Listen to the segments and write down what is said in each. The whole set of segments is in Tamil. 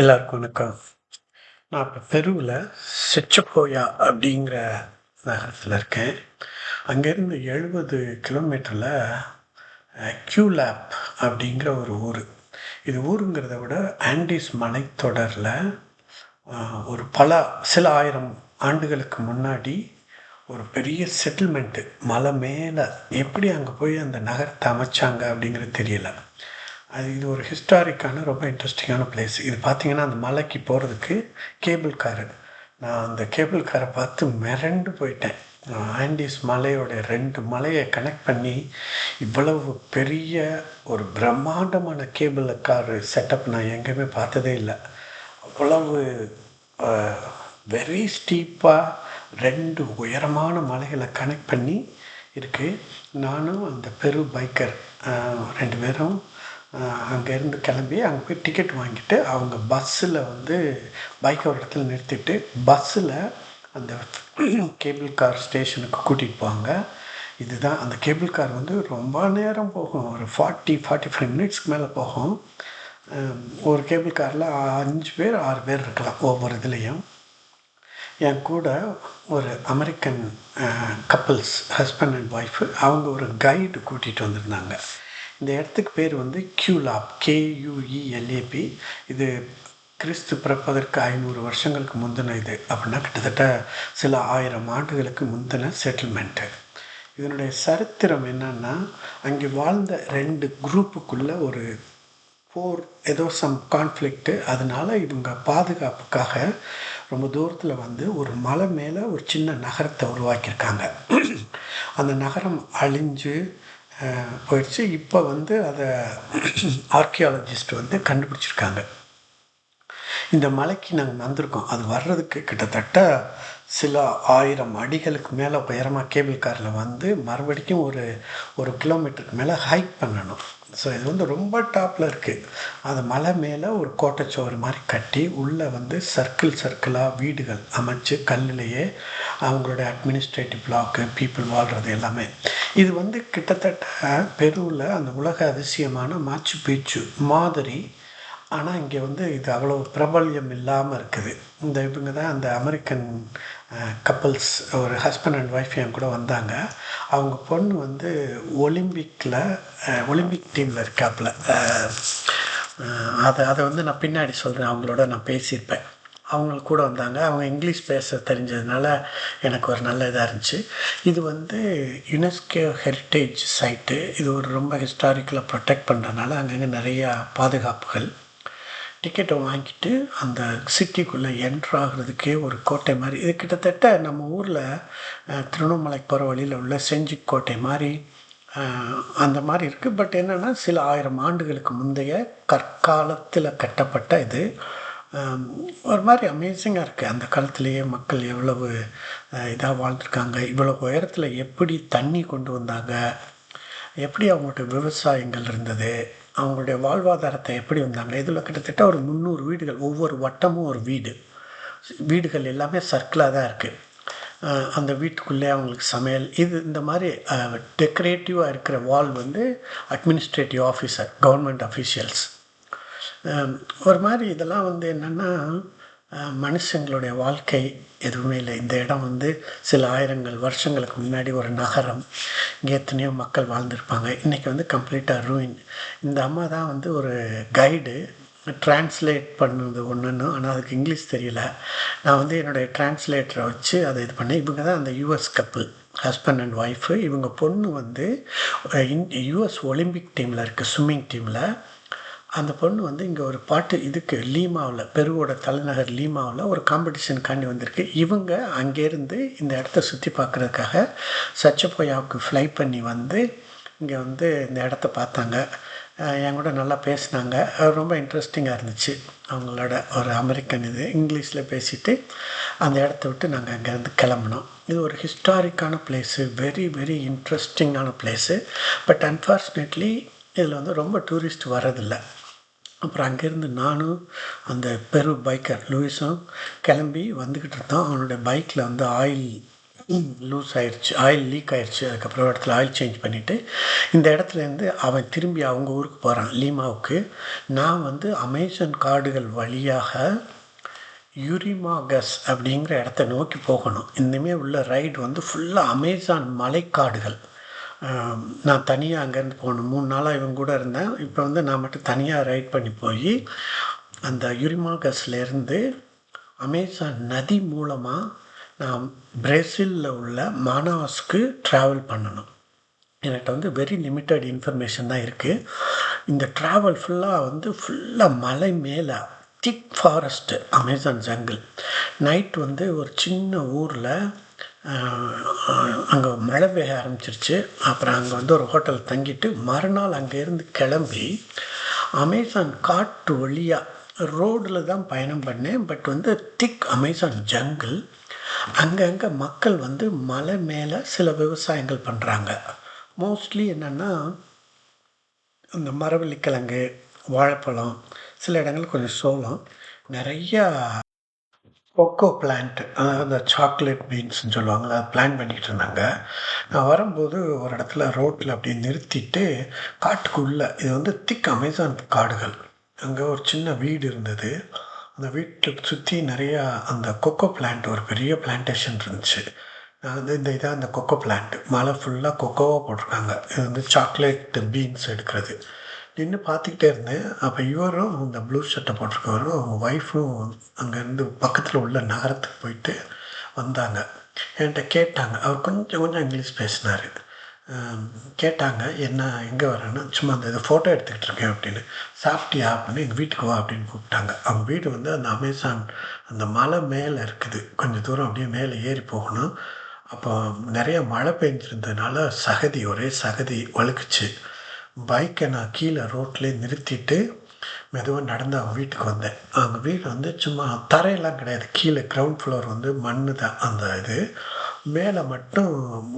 எல்லாருக்கும் வணக்கம். நான் இப்போ பெருவில் செச்சப்போயா அப்படிங்கிற நகரத்தில் இருக்கேன். அங்கேருந்து எழுபது கிலோமீட்டரில் கியூலாப் அப்படிங்கிற ஒரு ஊர். இது ஊருங்கிறத விட ஆண்டீஸ் மலைத்தொடரில் ஒரு பல சில ஆயிரம் ஆண்டுகளுக்கு முன்னாடி ஒரு பெரிய செட்டில்மெண்ட்டு மலை மேலே எப்படி அங்கே போய் அந்த நகரத்தை அமைச்சாங்க அப்படிங்கிறது தெரியலை. அது இது ஒரு ஹிஸ்டாரிக்கான ரொம்ப இன்ட்ரெஸ்டிங்கான பிளேஸ் இது பார்த்தீங்கன்னா அந்த மலைக்கு போகிறதுக்கு கேபிள் காரு நான் அந்த கேபிள் காரை பார்த்து மிரண்டு போயிட்டேன். ஆண்டிஸ் மலையோடைய மலையோட ரெண்டு மலையை கனெக்ட் பண்ணி இவ்வளவு பெரிய ஒரு பிரம்மாண்டமான கேபிள் கார் செட்டப் நான் எங்கேயுமே பார்த்ததே இல்லை. அவ்வளவு வெரி ஸ்டீப்பாக ரெண்டு உயரமான மலைகளை கனெக்ட் பண்ணி இருக்குது நானும் அந்த பெரு பைக்கர் ரெண்டு பேரும் அங்கேருந்து கிளம்பி அங்கே போய் டிக்கெட் வாங்கிட்டு அவங்க பஸ்ஸில் வந்து பைக்கை ஒரு இடத்துல நிறுத்திட்டு பஸ்ஸில் அந்த கேபிள் கார் ஸ்டேஷனுக்கு கூட்டிகிட்டு போவாங்க. இதுதான் அந்த கேபிள் கார் வந்து ரொம்ப நேரம் போகும். ஒரு ஃபார்ட்டி ஃபார்ட்டி ஃபைவ் மினிட்ஸ்க்கு மேலே போகும். ஒரு கேபிள் காரில் அஞ்சு பேர் ஆறு பேர் இருக்கலாம் ஒவ்வொரு இதுலேயும். என் கூட ஒரு American couples husband and wife அவங்க ஒரு கைடு கூட்டிகிட்டு வந்திருந்தாங்க. இந்த இடத்துக்கு பேர் வந்து கியூலாப் கேயூஇஎல்ஏபி இது கிறிஸ்து பிறப்பதற்கு ஐநூறு வருஷங்களுக்கு முந்தின இது அப்படின்னா கிட்டத்தட்ட சில ஆயிரம் ஆண்டுகளுக்கு முந்தின செட்டில்மெண்ட்டு இதனுடைய சரித்திரம் என்னன்னா அங்கே வாழ்ந்த ரெண்டு குரூப்புக்குள்ள ஒரு போர் ஏதோ சம் கான்ஃப்ளிக்ட்டு அதனால் இவங்க பாதுகாப்புக்காக ரொம்ப தூரத்தில் வந்து ஒரு மலை மேலே ஒரு சின்ன நகரத்தை உருவாக்கியிருக்காங்க. அந்த நகரம் அழிஞ்சு போயிடுச்சு. இப்போ வந்து அதை ஆர்கியாலஜிஸ்ட் வந்து கண்டுபிடிச்சிருக்காங்க. இந்த மலைக்கு நாங்கள் வந்திருக்கோம். அது வர்றதுக்கு கிட்டத்தட்ட சில ஆயிரம் அடிகளுக்கு மேலே உயரமாக கேபிள் காரில் வந்து மறுபடியும் ஒரு ஒரு கிலோமீட்டருக்கு மேலே ஹைக் பண்ணணும். ஸோ இது வந்து ரொம்ப டாப்பில் இருக்குது அது மலை மேலே ஒரு கோட்டைச்சுவர் மாதிரி கட்டி உள்ளே வந்து சர்க்கிள் சர்க்கிளாக வீடுகள் அமைச்சு கல்லிலேயே அவங்களோட அட்மினிஸ்ட்ரேட்டிவ் பிளாக்கு பீப்புள் வாழ்கிறது எல்லாமே. இது வந்து கிட்டத்தட்ட பெருவில் அந்த உலக அதிசயமான மாச்சு பீச்சு மாதிரி. ஆனால் இங்கே வந்து இது அவ்வளோ பிரபல்யம் இல்லாமல் இருக்குது. இந்த இவங்க தான் அந்த அமெரிக்கன் கப்பல்ஸ் ஒரு ஹஸ்பண்ட் அண்ட் ஒய்ஃப் என் கூட வந்தாங்க. அவங்க பொண்ணு வந்து ஒலிம்பிக்கில் ஒலிம்பிக் டீமில் இருக்காப்புல. அதை அதை வந்து நான் பின்னாடி சொல்கிறேன் அவங்களோட நான் பேசியிருப்பேன். அவங்க கூட வந்தாங்க. அவங்க இங்கிலீஷ் பேச தெரிஞ்சதுனால எனக்கு ஒரு நல்ல இதாக இருந்துச்சு. இது வந்து யுனெஸ்கோ ஹெரிட்டேஜ் சைட்டு இது ஒரு ரொம்ப ஹிஸ்டாரிக்கலாக ப்ரொடெக்ட் பண்ணுறதுனால அங்கங்கே நிறையா பாதுகாப்புகள் டிக்கெட்டை வாங்கிட்டு அந்த சிட்டிக்குள்ளே என்ட்ரு ஆகிறதுக்கே ஒரு கோட்டை மாதிரி. இது கிட்டத்தட்ட நம்ம ஊரில் திருவண்ணாமலை போகிற வழியில் உள்ள செஞ்சி கோட்டை மாதிரி அந்த மாதிரி இருக்குது பட் என்னென்னா சில ஆயிரம் ஆண்டுகளுக்கு முந்தைய கற்காலத்தில் கட்டப்பட்ட இது. ஒரு மாதிரி அமேசிங்காக இருக்குது அந்த காலத்திலேயே மக்கள் எவ்வளவு இதாக வாழ்ந்துருக்காங்க இவ்வளோ உயரத்தில் எப்படி தண்ணி கொண்டு வந்தாங்க எப்படி அவங்கள்ட்ட விவசாயங்கள் இருந்தது அவங்களுடைய வாழ்வாதாரத்தை எப்படி வந்தாங்க இதில் கிட்டத்தட்ட ஒரு முந்நூறு வீடுகள் ஒவ்வொரு வட்டமும் ஒரு வீடு. வீடுகள் எல்லாமே சர்க்கிளாக தான் இருக்குது அந்த வீட்டுக்குள்ளே அவங்களுக்கு சமையல். இது இந்த மாதிரி டெக்கரேட்டிவாக இருக்கிற வால் வந்து அட்மினிஸ்ட்ரேட்டிவ் ஆஃபீஸர் கவர்மெண்ட் அஃபீஷியல்ஸ் ஒரு மாதிரி இதெல்லாம் வந்து என்னென்னா மனுஷங்களுடைய வாழ்க்கை எதுவுமே இல்லை. இந்த இடம் வந்து சில ஆயிரங்கள் வருஷங்களுக்கு முன்னாடி ஒரு நகரம். இங்கே எத்தனையோ மக்கள் வாழ்ந்திருப்பாங்க. இன்றைக்கி வந்து கம்ப்ளீட்டாக ரூயின் இந்த அம்மா தான் வந்து ஒரு கைடு ட்ரான்ஸ்லேட் பண்ணது ஒன்றுன்னு ஆனால் அதுக்கு இங்கிலீஷ் தெரியல. நான் வந்து என்னுடைய டிரான்ஸ்லேட்டரை வச்சு அதை இது பண்ணேன். இவங்க தான் அந்த US couple husband and wife இவங்க பொண்ணு வந்து யூஎஸ் ஒலிம்பிக் டீமில் இருக்குது ஸ்விம்மிங் டீமில் அந்த பொண்ணு வந்து இங்கே ஒரு பாட்டு இதுக்கு லீமாவில் பெருவோட தலைநகர் லீமாவில் ஒரு காம்படிஷனுக்காண்டி வந்திருக்கு. இவங்க அங்கேருந்து இந்த இடத்த சுற்றி பார்க்குறதுக்காக சச்சபோயாவுக்கு ஃப்ளை பண்ணி வந்து இங்கே வந்து இந்த இடத்த பார்த்தாங்க. என் கூட நல்லா பேசினாங்க. அது ரொம்ப இன்ட்ரெஸ்டிங்காக இருந்துச்சு. அவங்களோட ஒரு அமெரிக்கன் இது இங்கிலீஷில் பேசிட்டு அந்த இடத்த விட்டு நாங்கள் அங்கேருந்து கிளம்புனோம். இது ஒரு ஹிஸ்டாரிக்கான பிளேஸு வெரி வெரி இன்ட்ரெஸ்டிங்கான பிளேஸு பட் அன்ஃபார்ச்சுனேட்லி இதில் வந்து ரொம்ப டூரிஸ்ட் வரதில்லை அப்புறம் அங்கேருந்து நானும் அந்த பெரு பைக்கர் லூயிஸும் கிளம்பி வந்துக்கிட்டு இருந்தோம். அவனுடைய பைக்கில் வந்து ஆயில் லூஸ் ஆயிடுச்சு ஆயில் லீக் ஆயிடுச்சு அதுக்கப்புறம் இடத்துல ஆயில் சேஞ்ச் பண்ணிவிட்டு இந்த இடத்துலேருந்து அவன் திரும்பி அவங்க ஊருக்கு போகிறான் லீமாவுக்கு. நான் வந்து அமேசான் காடுகள் வழியாக யூரிமாகஸ் அப்படிங்கிற இடத்த நோக்கி போகணும். இனிமேல் உள்ள ரைடு வந்து ஃபுல்லாக அமேசான் மலைக்காடுகள். நான் தனியாக அங்கேருந்து போகணும். மூணு நாளாக இவங்க கூட இருந்தேன். இப்போ வந்து நான் மட்டும் தனியாக ரைட் பண்ணி போய் அந்த யுரிமாகஸ்லேருந்து அமேசான் நதி மூலமாக நான் பிரேசிலில் உள்ள மானாஸ்க்கு ட்ராவல் பண்ணணும். என்கிட்ட வந்து வெரி லிமிட்டட் இன்ஃபர்மேஷன் தான் இருக்குது இந்த ட்ராவல் ஃபுல்லாக வந்து ஃபுல்லாக மலை மேலே thick forest Amazon jungle night வந்து ஒரு சின்ன ஊரில் அங்கே மழை பெய்ய ஆரம்பிச்சிருச்சு. அப்புறம் அங்கே வந்து ஒரு ஹோட்டல் தங்கிட்டு மறுநாள் அங்கேருந்து கிளம்பி அமேசான் காட்டு வழியாக ரோடில் தான் பயணம் பண்ணேன். பட் வந்து திக் அமேசான் ஜங்கிள் அங்கங்கே மக்கள் வந்து மலை மேலே சில விவசாயங்கள் பண்ணுறாங்க மோஸ்ட்லி என்னென்னா இந்த மரவள்ளிக்கிழங்கு வாழைப்பழம் சில இடங்கள் கொஞ்சம் சோளம் நிறையா கொக்கோ பிளான்ட் அதாவது அந்த சாக்லேட் பீன்ஸ்னு சொல்லுவாங்கள்ல அது பிளான் பண்ணிகிட்டு இருந்தாங்க. நான் வரும்போது ஒரு இடத்துல ரோட்டில் அப்படியே நிறுத்திட்டு காட்டுக்குள்ளே இது வந்து திக் அமேசான் காடுகள். அங்கே ஒரு சின்ன வீடு இருந்தது. அந்த வீட்டை சுற்றி நிறையா அந்த கொக்கோ பிளான்ட் ஒரு பெரிய பிளான்டேஷன் இருந்துச்சு. நான் வந்து இந்த இதாக அந்த கொக்கோ பிளான்ட். மலை ஃபுல்லாக கொக்கோவாக போட்டிருக்காங்க. இது வந்து சாக்லேட் பீன்ஸ் எடுக்கிறது. நின்று பார்த்துக்கிட்டே இருந்தேன். அப்போ இவரும் இந்த ப்ளூ ஷர்ட்டை போட்டிருக்கவரும் அவங்க ஒய்ஃபும் அங்கேருந்து பக்கத்தில் உள்ள நகரத்துக்கு போயிட்டு வந்தாங்க. என்கிட்ட கேட்டாங்க. அவர் கொஞ்சம் கொஞ்சம் இங்கிலீஷ் பேசினார். கேட்டாங்க என்ன எங்கே வரேன்னா சும்மா அந்த இதை ஃபோட்டோ எடுத்துக்கிட்டு இருக்கேன் அப்படின்னு. சாப்பிட்டியா? அப்படின்னு எங்கள் வீட்டுக்கு வா அப்படின்னு கூப்பிட்டாங்க. அவங்க வீடு வந்து அந்த அமேசான் அந்த மலை மேலே இருக்குது. கொஞ்சம் தூரம் அப்படியே மேலே ஏறி போகணும். அப்போ நிறைய மழை பெஞ்சிருந்ததுனால சகதி ஒரே சகதி வழுக்குச்சு. பைக்கை நான் கீழே ரோட்லேயே நிறுத்திட்டு மெதுவாக நடந்து அவங்க வீட்டுக்கு வந்தேன். அவங்க வீடு வந்து சும்மா தரையெல்லாம் கிடையாது. கீழே கிரவுண்ட் ஃப்ளோர் வந்து மண்ணு தான் அந்த இது. மேலே மட்டும்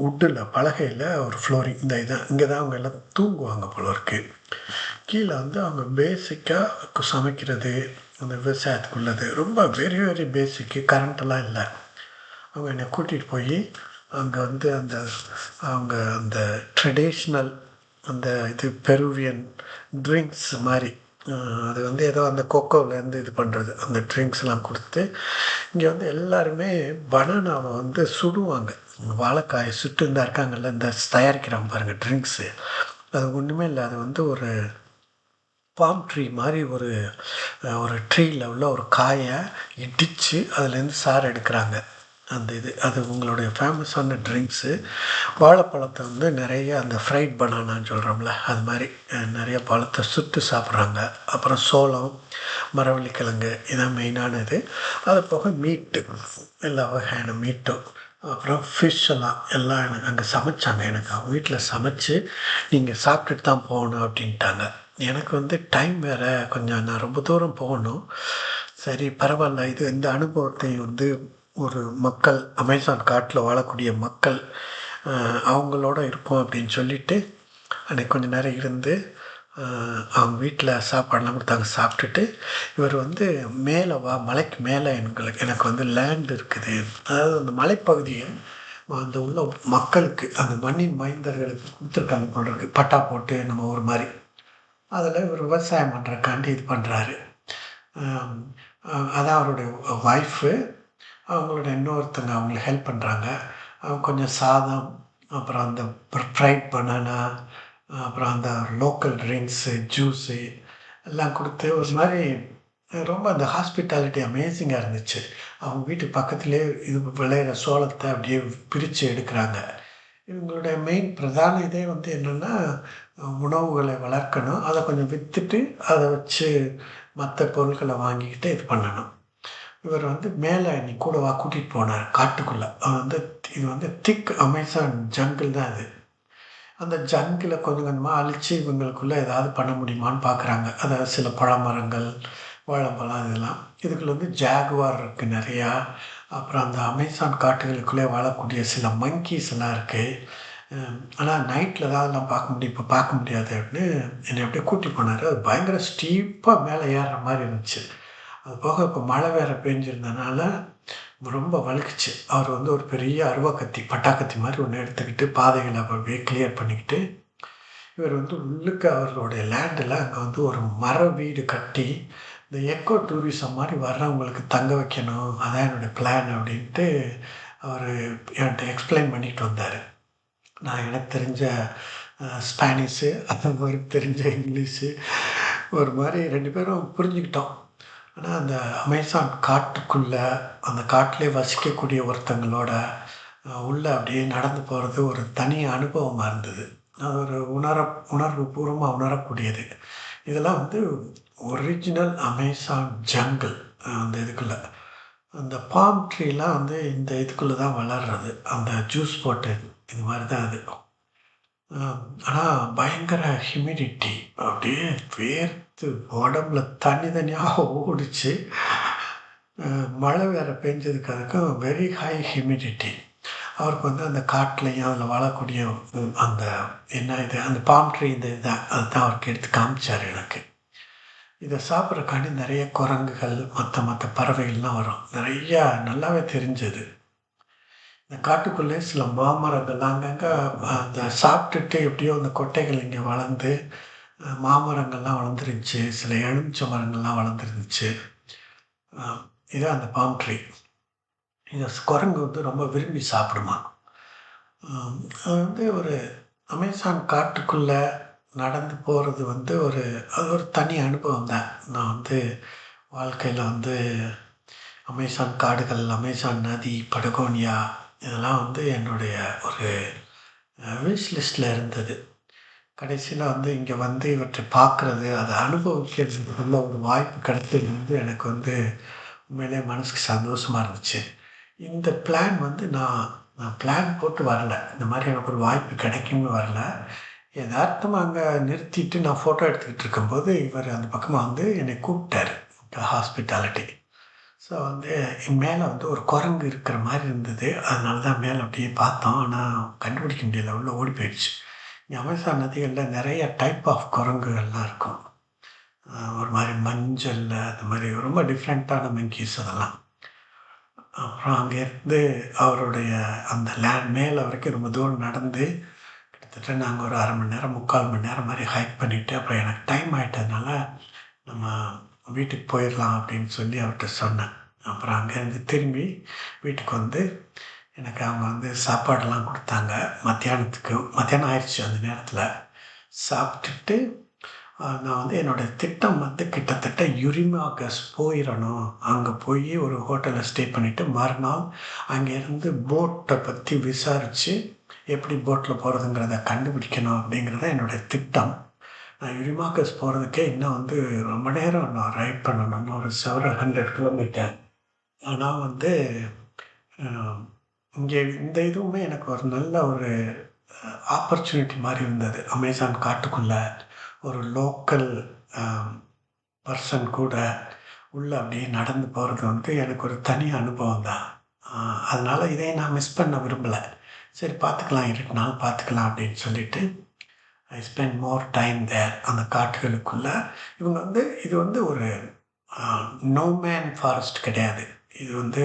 உட்டில் பலகையில் ஒரு ஃப்ளோரிங் இந்த இதான். இங்கே தான் அவங்க எல்லாம் தூங்குவாங்க போல இருக்குது கீழே வந்து அவங்க பேசிக்காக சமைக்கிறது அந்த விவசாயத்துக்குள்ளது. ரொம்ப வெரி வெரி பேசிக்கு கரண்ட்டெல்லாம் இல்லை. அவங்க என்னை கூட்டிகிட்டு போய் அங்கே வந்து அந்த அவங்க அந்த ட்ரெடிஷ்னல் அந்த இது பெருவியன் ட்ரிங்க்ஸ் மாதிரி. அது வந்து ஏதோ அந்த கொக்கோவிலேருந்து இது பண்ணுறது அந்த ட்ரிங்க்ஸ்லாம் கொடுத்து இங்கே வந்து எல்லாருமே பனானாவை வந்து சுடுவாங்க. வாழைக்காயை சுட்டு இருந்தால் இருக்காங்கல்ல இந்த தயாரிக்கிறாங்க பாருங்கள் ட்ரிங்க்ஸு அது ஒன்றுமே இல்லை அது வந்து ஒரு பாம் ட்ரீ மாதிரி ஒரு ஒரு ட்ரீயில் உள்ள ஒரு காயை இடித்து அதுலேருந்து சாறு எடுக்கிறாங்க. அந்த இது அது உங்களுடைய ஃபேமஸான ட்ரிங்க்ஸு வாழைப்பழத்தை வந்து நிறைய அந்த ஃப்ரைட் பனானான்னு சொல்கிறோம்ல அது மாதிரி நிறைய பழத்தை சுட்டு சாப்பிட்றாங்க. அப்புறம் சோளம் மரவள்ளிக்கிழங்கு இதான் மெயினான இது அது போக மீட்டு எல்லா வகையான மீட்டும் அப்புறம் ஃபிஷ் எல்லாம் எல்லாம் எனக்கு அங்கே சமைச்சாங்க எனக்கு. அவங்க வீட்டில் சமைச்சு நீங்கள் சாப்பிட்டுட்டு தான் போகணும் அப்படின்ட்டாங்க. எனக்கு வந்து டைம் வேறு கொஞ்சம் நான் ரொம்ப தூரம் போகணும். சரி பரவாயில்ல இது இந்த அனுபவத்தை வந்து ஒரு மக்கள் அமேசான் காட்டில் வாழக்கூடிய மக்கள் அவங்களோட இருப்போம் அப்படின்னு சொல்லிட்டு அன்றைக்கி கொஞ்ச நேரம் இருந்து அவங்க வீட்டில் சாப்பாடெல்லாம் கொடுத்தாங்க சாப்பிட்டுட்டு இவர் வந்து மேலே வா மலைக்கு மேலே எங்களுக்கு எனக்கு வந்து லேண்ட் இருக்குது. அதாவது அந்த மலைப்பகுதியை அந்த உள்ள மக்களுக்கு அந்த மண்ணின் மைந்தர்களுக்கு கொடுத்துருக்காங்க போடுறதுக்கு பட்டா போட்டு நம்ம ஒரு மாதிரி. அதில் இவர் விவசாயம் பண்ணுறக்காண்டி இது பண்ணுறாரு அதான் அவருடைய ஒய்ஃபு அவங்களோட இன்னொருத்தங்க அவங்களுக்கு ஹெல்ப் பண்ணுறாங்க அவங்க கொஞ்சம் சாதம் அப்புறம் அந்த ஃப்ரைட் பனானா அப்புறம் அந்த லோக்கல் ட்ரிங்க்ஸு ஜூஸு எல்லாம் கொடுத்து ஒரு மாதிரி ரொம்ப அந்த ஹாஸ்பிட்டாலிட்டி அமேசிங்காக இருந்துச்சு. அவங்க வீட்டு பக்கத்துலேயே இது விளையிற சோளத்தை அப்படியே பிரித்து எடுக்கிறாங்க. இவங்களுடைய மெயின் பிரதான இதே வந்து என்னென்னா உணவுகளை வளர்க்கணும். அதை கொஞ்சம் விற்றுட்டு அதை வச்சு மற்ற பொருட்களை வாங்கிக்கிட்டு இது பண்ணணும். இவர் வந்து மேலே நீ கூடவா கூட்டிகிட்டு போனார் காட்டுக்குள்ளே. வந்து இது வந்து திக் அமேசான் ஜங்கிள் தான் இது அந்த ஜங்கிளை கொஞ்சம் கொஞ்சமாக அழித்து இவங்களுக்குள்ளே ஏதாவது பண்ண முடியுமான்னு பார்க்குறாங்க அதாவது சில பழமரங்கள் வாழைப்பழம் இதெல்லாம். இதுக்குள்ள வந்து ஜாகுவார் இருக்குது நிறையா. அப்புறம் அந்த அமேசான் காட்டுகளுக்குள்ளே வாழக்கூடிய சில மங்கீஸ் எல்லாம் இருக்குது ஆனால் நைட்டில் தான் அதெல்லாம் பார்க்க முடியும் இப்போ பார்க்க முடியாது அப்படின்னு என்னை அப்படியே கூட்டி போனார். அது பயங்கர ஸ்டீப்பாக மேலே ஏறுற மாதிரி இருந்துச்சு. அது போக இப்போ மழை வேறு பெஞ்சிருந்தனால ரொம்ப வலுக்குச்சு அவர் வந்து ஒரு பெரிய அருவாக்கத்தி பட்டாக்கத்தி மாதிரி ஒன்று எடுத்துக்கிட்டு பாதைகளை அப்படியே கிளியர் பண்ணிக்கிட்டு இவர் வந்து உள்ளுக்க அவர்களுடைய லேண்டில் அங்கே வந்து ஒரு மர வீடு கட்டி இந்த எக்கோ டூரிசம் மாதிரி வர்றவங்களுக்கு தங்க வைக்கணும் அதான் என்னுடைய பிளான் அப்படின்ட்டு அவர் என்கிட்ட எக்ஸ்பிளைன் பண்ணிட்டு வந்தார். நான் எனக்கு தெரிஞ்ச ஸ்பானிஷு அந்த மாதிரி தெரிஞ்ச இங்கிலீஷு ஒரு மாதிரி ரெண்டு பேரும் புரிஞ்சுக்கிட்டோம். ஆனால் அந்த அமேசான் காட்டுக்குள்ளே அந்த காட்டிலே வசிக்கக்கூடிய ஒருத்தங்களோட உள்ளே அப்படியே நடந்து போகிறது ஒரு தனி அனுபவமாக இருந்தது. அது ஒரு உணர உணர்வு பூர்வமாக உணரக்கூடியது. இதெல்லாம் வந்து ஒரிஜினல் அமேசான் ஜங்கிள் அந்த இதுக்குள்ளே. அந்த பாம் ட்ரீலாம் வந்து இந்த இதுக்குள்ளே தான் வளர்றது. அந்த ஜூஸ் போட்டு இது மாதிரி தான் அது. ஆனால் பயங்கர ஹியூமிடிட்டி அப்படியே வேர்த்து உடம்புல தண்ணி தனியாக ஓடிச்சு. மழை வேறு பெஞ்சதுக்கு அதுக்கும் வெரி ஹை ஹியூமிடிட்டி அவருக்கு வந்து அந்த காட்டிலையும் அதில் வாழக்கூடிய அந்த என்ன இது அந்த பாம் ட்ரீ இந்த இதுதான் அதுதான் அவருக்கு எடுத்து காமிச்சார் எனக்கு. இதை சாப்பிட்றக்காண்டி நிறைய குரங்குகள் மற்ற மற்ற பறவைகள்லாம் வரும். நிறையா நல்லாவே தெரிஞ்சது. இந்த காட்டுக்குள்ளே சில மாமரங்கள் அங்கங்கே அந்த சாப்பிட்டுட்டு எப்படியோ அந்த கொட்டைகள் இங்கே வளர்ந்து மாமரங்கள்லாம் வளர்ந்துருந்துச்சு. சில எலுமிச்சை மரங்கள்லாம் வளர்ந்துருந்துச்சு. அஹ், இதான் அந்த பாம் ட்ரீ இதை குரங்கு வந்து ரொம்ப விரும்பி சாப்பிடுமா. அது வந்து ஒரு அமேசான் காட்டுக்குள்ளே நடந்து போகிறது வந்து ஒரு அது ஒரு தனி அனுபவம் தான். நான் வந்து வாழ்க்கையில் வந்து அமேசான் காடுகள் அமேசான் நதி படகோனியா இதெல்லாம் வந்து என்னுடைய ஒரு விஷ் லிஸ்ட்டில் இருந்தது. கடைசியில் வந்து இங்கே வந்து இவற்றை பார்க்குறது அதை அனுபவிக்கிறதுக்குள்ள ஒரு வாய்ப்பு கிடைத்தது வந்து எனக்கு வந்து உண்மையிலே மனசுக்கு சந்தோஷமாக இருந்துச்சு. இந்த பிளான் வந்து நான் நான் பிளான் போட்டு வரல. இந்த மாதிரி எனக்கு ஒரு வாய்ப்பு கிடைக்கும்னு வரல. எதார்த்தமாக அங்கே நிறுத்திட்டு நான் ஃபோட்டோ எடுத்துக்கிட்டு இருக்கும்போது இவர் அந்த பக்கமாக வந்து என்னை கூப்பிட்டாரு ஹாஸ்பிட்டாலிட்டி ஸோ வந்து மேலே வந்து ஒரு குரங்கு இருக்கிற மாதிரி இருந்தது. அதனால தான் மேலே அப்படியே பார்த்தோம். ஆனால் கண்டுபிடிக்க முடியல. உள்ள ஓடி போயிடுச்சு. இங்கே அமேசான் நதிகளில் நிறைய டைப் ஆஃப் குரங்குகள்லாம் இருக்கும். ஒரு மாதிரி மஞ்சள் அந்த மாதிரி ரொம்ப டிஃப்ரெண்ட்டான மங்கீஸ் அதெல்லாம். அப்புறம் அங்கேருந்து அவருடைய அந்த லேண்ட் மேலே வரைக்கும் ரொம்ப தூரம் நடந்து கிட்டத்தட்ட நாங்கள் ஒரு அரை மணி நேரம் முக்கால் மணி நேரம் மாதிரி ஹைக் பண்ணிவிட்டு அப்புறம் எனக்கு டைம் ஆகிட்டதுனால நம்ம வீட்டுக்கு போயிடலாம் அப்படின்னு சொல்லி அவர்கிட்ட சொன்னேன். அப்புறம் அங்கேருந்து திரும்பி வீட்டுக்கு வந்து எனக்கு அவங்க வந்து சாப்பாடெல்லாம் கொடுத்தாங்க. மத்தியானத்துக்கு மத்தியானம் ஆயிடுச்சு அந்த நேரத்தில். சாப்பிட்டுட்டு நான் வந்து என்னோடய திட்டம் வந்து கிட்டத்தட்ட யுரிமாகஸ் போயிடணும். அங்கே போய் ஒரு ஹோட்டலில் ஸ்டே பண்ணிவிட்டு மறுநாள் அங்கேருந்து போட்டை பற்றி விசாரித்து எப்படி போட்டில் போகிறதுங்கிறத கண்டுபிடிக்கணும் அப்படிங்கிறது தான் என்னுடைய திட்டம். நான் யுரிமாகஸ் போகிறதுக்கே இன்னும் வந்து ரொம்ப நேரம் நான் ரைட் பண்ணணும் இன்னும் ஒரு செவரல் ஹண்ட்ரட் கிலோமீட்டர் ஆனால் வந்து இங்கே இந்த இதுவுமே எனக்கு ஒரு நல்ல ஒரு ஆப்பர்ச்சுனிட்டி மாதிரி இருந்தது. அமேசான் காட்டுக்குள்ளே ஒரு லோக்கல் பர்சன் கூட உள்ளே அப்படியே நடந்து போகிறது வந்து எனக்கு ஒரு தனி அனுபவம் தான். அதனால் இதை நான் மிஸ் பண்ண விரும்பலை. சரி பார்த்துக்கலாம் இருட்டு நாள் பார்த்துக்கலாம் அப்படின்னு சொல்லிட்டு ஐ ஸ்பெண்ட் மோர் டைம் தேர் அந்த காட்டுகளுக்குள்ளே. இவங்க வந்து இது வந்து ஒரு நோமேன் ஃபாரஸ்ட் கிடையாது. இது வந்து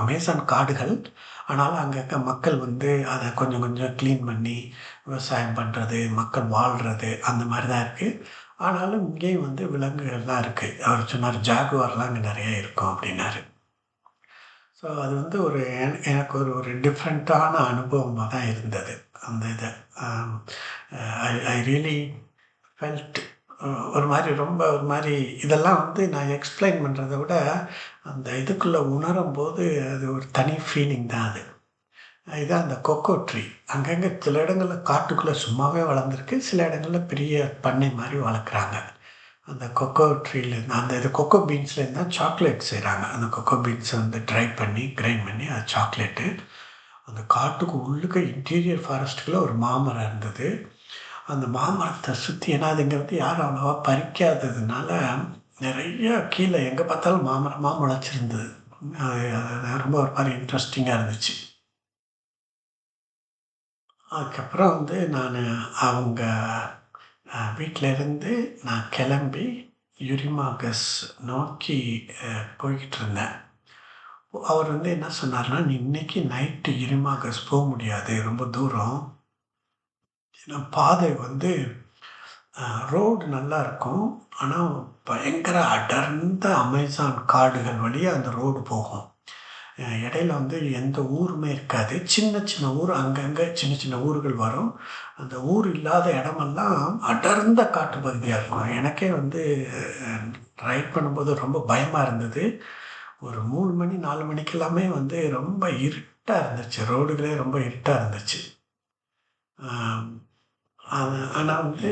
அமேசான் காடுகள். ஆனால் அங்கே இருக்க மக்கள் வந்து அதை கொஞ்சம் கொஞ்சம் க்ளீன் பண்ணி விவசாயம் பண்ணுறது மக்கள் வாழ்கிறது அந்த மாதிரி தான் இருக்குது ஆனாலும் இங்கேயும் வந்து விலங்குகள்லாம் இருக்குது அவர் சொன்னார் ஜாகுவார்லாம் அங்கே நிறைய இருக்கும் அப்படின்னாரு. ஸோ அது வந்து ஒரு எனக்கு ஒரு ஒரு டிஃப்ரெண்ட்டான அனுபவமாக தான் இருந்தது. அந்த இதை ஐ ஐ ரியலி ஃபெல்ட் ஒரு மாதிரி ரொம்ப ஒரு மாதிரி இதெல்லாம் வந்து நான் எக்ஸ்பிளைன் பண்ணுறத விட அந்த இதுக்குள்ளே உணரும் போது அது ஒரு தனி ஃபீலிங் தான் அது. இதுதான் அந்த கொக்கோ ட்ரீ அங்கங்கே சில இடங்களில் காட்டுக்குள்ளே சும்மாவே வளர்ந்துருக்கு சில இடங்களில் பெரிய பண்ணை மாதிரி வளர்க்குறாங்க. அந்த கொக்கோ ட்ரீலேருந்து அந்த இது கொக்கோ பீன்ஸ்லேருந்து தான் சாக்லேட் செய்கிறாங்க அந்த கொக்கோ பீன்ஸை வந்து ட்ரை பண்ணி கிரைண்ட் பண்ணி அது சாக்லேட்டு அந்த காட்டுக்கு உள்ளுக்க இன்டீரியர் ஃபாரஸ்ட்டுக்குள்ளே ஒரு மாமரம் இருந்தது. அந்த மாமரத்தை சுற்றி ஏன்னா யாரும் அவ்வளோவா பறிக்காததுனால நிறைய கீழே எங்கே பார்த்தாலும் மாமரமாக முளைச்சிருந்தது அது அது ரொம்ப ஒரு மாதிரி இன்ட்ரெஸ்டிங்காக இருந்துச்சு அதுக்கப்புறம் வந்து நான் அவங்க வீட்டில் இருந்து நான் கிளம்பி யுரிமாகஸ் நோக்கி போய்கிட்டு இருந்தேன் அவர் வந்து என்ன சொன்னார்னா, "நீ இன்னைக்கு நைட்டு யுரிமாகஸ் போக முடியாது. ரொம்ப தூரம். ஏன்னா பாதை வந்து ரோடு நல்லா இருக்கும். ஆனால் பயங்கர அடர்ந்த அமேசான் காடுகள் வழியாக அந்த ரோடு போகும். இடையில வந்து எந்த ஊருமே இருக்காது. சின்ன சின்ன ஊர் அங்கங்கே சின்ன சின்ன ஊர்கள் வரும். அந்த ஊர் இல்லாத இடமெல்லாம் அடர்ந்த காட்டு பகுதியாக இருக்கும். எனக்கே வந்து ரைட் பண்ணும்போது ரொம்ப பயமாக இருந்தது. ஒரு மூணு மணி நாலு மணிக்கெல்லாமே வந்து ரொம்ப இருட்டாக இருந்துச்சு. ரோடுகளே ரொம்ப இருட்டாக இருந்துச்சு. ஆனால் வந்து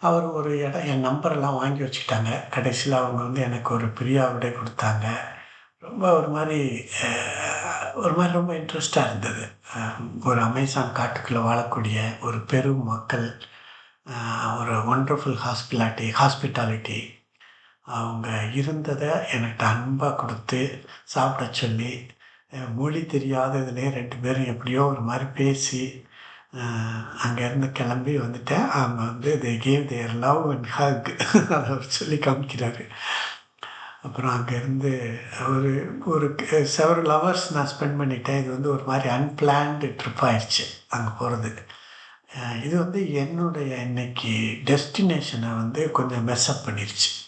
அவர் ஒரு இடம் என் நம்பரெல்லாம் வாங்கி வச்சுக்கிட்டாங்க. கடைசியில் அவங்க வந்து எனக்கு ஒரு பிரியா கொடுத்தாங்க ரொம்ப ஒரு மாதிரி ஒரு மாதிரி ரொம்ப இன்ட்ரெஸ்டாக இருந்தது. ஒரு அமேசான் காட்டுக்குள்ளே வாழக்கூடிய ஒரு பெரும் மக்கள், ஒரு ஒண்டர்ஃபுல் ஹாஸ்பிலாட்டி ஹாஸ்பிட்டாலிட்டி. அவங்க இருந்ததை எனக்கு அன்பாக கொடுத்து சாப்பிட சொல்லி, மொழி தெரியாததுலேயே ரெண்டு பேரும் எப்படியோ ஒரு மாதிரி பேசி, அங்கேருந்து கிளம்பி வந்துட்டேன். அவங்க வந்து they gave their love and hug அதை அவர் சொல்லி காமிக்கிறாரு. அப்புறம் அங்கேருந்து ஒரு ஒரு செவரல் ஹவர்ஸ் நான் ஸ்பெண்ட் பண்ணிட்டேன். இது வந்து ஒரு மாதிரி அன்பிளான்டு ட்ரிப் ஆயிடுச்சு அங்கே போகிறது இது வந்து என்னுடைய இன்னைக்கு டெஸ்டினேஷனை வந்து கொஞ்சம் மெஸ்அப் பண்ணிருச்சு.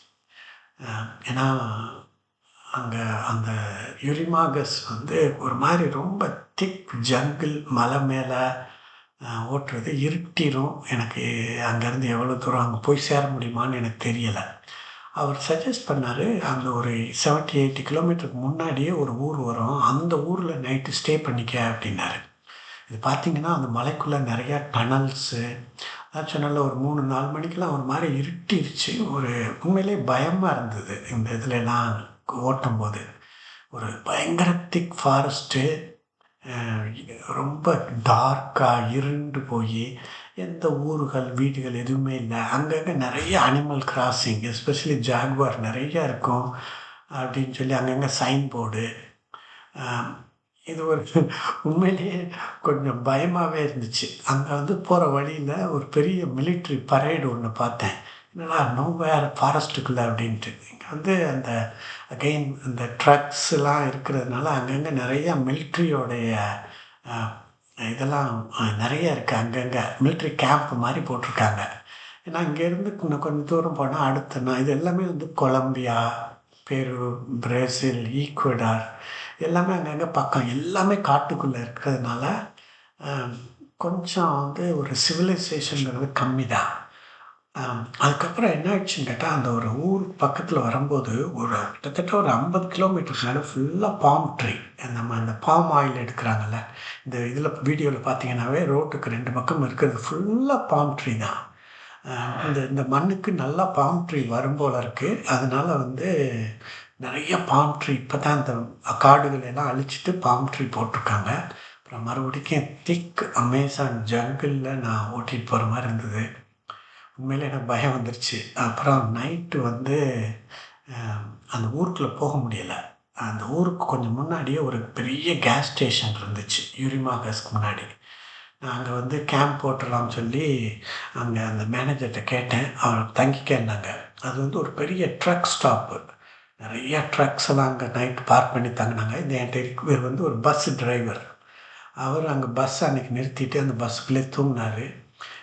ஏன்னா, அங்கே அந்த யுரிமாகஸ் வந்து ஒரு மாதிரி ரொம்ப திக் ஜங்கிள் மலை மேலே ஓட்டுறது இருட்டிரும். எனக்கு அங்கேருந்து எவ்வளோ தூரம் அங்கே போய் சேர முடியுமான்னு எனக்கு தெரியலை அவர் சஜெஸ்ட் பண்ணார் அங்கே ஒரு 70, 80 கிலோமீட்டருக்கு முன்னாடியே ஒரு ஊர் வரும். அந்த ஊரில் நைட்டு ஸ்டே பண்ணிக்க அப்படின்னாரு இது பார்த்தீங்கன்னா, அந்த மலைக்குள்ளே நிறையா டனல்ஸு அதான் சொன்னால ஒரு 3, 4 மணிக்கெல்லாம் ஒரு மாதிரி இருட்டிருச்சு. ஒரு உண்மையிலேயே பயமாக இருந்தது. இந்த இதில் நான் ஓட்டும் ஓட்டும்போது. ஒரு பயங்கர திக் ஃபாரஸ்ட்டு. ரொம்ப டார்க்காக இருண்டு போய் எந்த ஊர்கள், வீடுகள் எதுவுமே இல்லை அங்கங்கே நிறைய அனிமல் கிராசிங் எஸ்பெஷலி ஜாக்வார் நிறையா இருக்கும். அப்படின்னு சொல்லி அங்கங்கே சைன் போர்டு. இது ஒரு உண்மையிலேயே கொஞ்சம் பயமாகவே இருந்துச்சு. அங்கே வந்து போகிற வழியில் ஒரு பெரிய மிலிட்டரி பரேடு ஒன்று பார்த்தேன். என்னடா நோவேர் ஃபாரஸ்ட்டுக்குள்ள அப்படின்ட்டு இங்கே வந்து அந்த அகைன் இந்த ட்ரக்ஸ்லாம் இருக்கிறதுனால அங்கங்கே நிறையா மில்ட்ரியோடைய இதெல்லாம் நிறைய இருக்குது அங்கங்கே மில்ட்ரி மிலிட்டரி கேம்ப் மாதிரி போட்டிருக்காங்க. ஏன்னா இங்கேருந்து இன்னும் கொஞ்சம் தூரம் போனால் அடுத்த நான் இது எல்லாமே வந்து கொலம்பியா, பெரு, பிரேசில், ஈக்குவடார் எல்லாமே அங்கங்கே பக்கம். எல்லாமே காட்டுக்குள்ளே இருக்கிறதுனால, கொஞ்சம் வந்து ஒரு சிவிலைசேஷனுங்கிறது கம்மி தான். அதுக்கப்புறம் என்ன ஆயிடுச்சுன்னு கேட்டால் அந்த ஒரு ஊர் பக்கத்தில் வரும்போது, ஒரு கிட்டத்தட்ட ஒரு 50 கிலோமீட்டர் மேலே ஃபுல்லாக பாம் ட்ரீ. நம்ம இந்த பாம் ஆயில் எடுக்கிறாங்கல்ல இந்த இதில் வீடியோவில் பார்த்தீங்கன்னாவே ரோட்டுக்கு ரெண்டு பக்கம் இருக்கிறது ஃபுல்லாக பாம் ட்ரீ தான். இந்த இந்த மண்ணுக்கு நல்லா பாம் ட்ரீ வரும் போல் இருக்குது அதனால் வந்து நிறைய பாம் ட்ரீ இப்போ தான் இந்த காடுகள் எல்லாம் அழிச்சிட்டு பாம் ட்ரீ போட்டிருக்காங்க. அப்புறம் மறுபடிக்கும் திக் அமேசான் ஜங்கிளில் நான் ஓட்டிகிட்டு போகிற மாதிரி இருந்தது. உண்மையிலே எனக்கு பயம் வந்துருச்சு. அப்புறம் நைட்டு வந்து அந்த ஊருக்குள்ளே போக முடியல. அந்த ஊருக்கு கொஞ்சம் முன்னாடியே ஒரு பெரிய கேஸ் ஸ்டேஷன் இருந்துச்சு. யுரிமாகஸ்க்கு முன்னாடி. நான் அங்கே வந்து கேம்ப் போட்டலாம்னு சொல்லி, அங்கே அந்த மேனேஜர்கிட்ட கேட்டேன். அவர் தங்கிக்கன்னாங்க. அது வந்து ஒரு பெரிய ட்ரக் ஸ்டாப்பு. நிறைய ட்ரக்ஸ் எல்லாம் அங்கே நைட் பார்க் பண்ணி தங்கினாங்க இந்த என்கிட்ட இவர் வந்து ஒரு பஸ் டிரைவர். அவர் அங்கே பஸ் அன்னைக்கு நிறுத்திட்டு அந்த பஸ்ஸுக்குள்ளே தூங்கினார்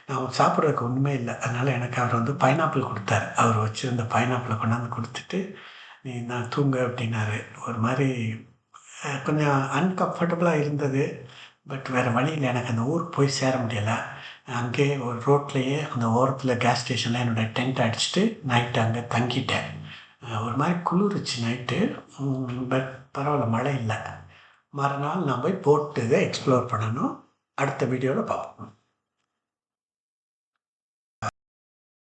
நான் சாப்பிட்றதுக்கு ஒண்ணுமே இல்லை அதனால் எனக்கு அவர் வந்து பைனாப்பிள் கொடுத்தாரு அவர் வச்சுருந்த பைனாப்பிளை கொண்டாந்து கொடுத்துட்டு "நீ நான் தூங்கு" அப்படின்னாரு ஒரு மாதிரி கொஞ்சம் அன்கம்ஃபர்டபுளாக இருந்தது. பட் வேறு வழியில் எனக்கு அந்த ஊருக்கு போய் சேர முடியலை அங்கேயே ஒரு ரோட்லேயே அந்த ஓரத்தில் கேஸ் ஸ்டேஷனில் என்னோட டென்ட் அடிச்சுட்டு, நைட்டு அங்கே தங்கிட்டேன். ஒரு மாதிரி குளிர்ச்சி நைட்டு. பட் பரவாயில்ல மழை இல்லை மறுநாள் நான் போய் போட்டு எக்ஸ்ப்ளோர் பண்ணணும். அடுத்த வீடியோவில் பார்ப்போம்.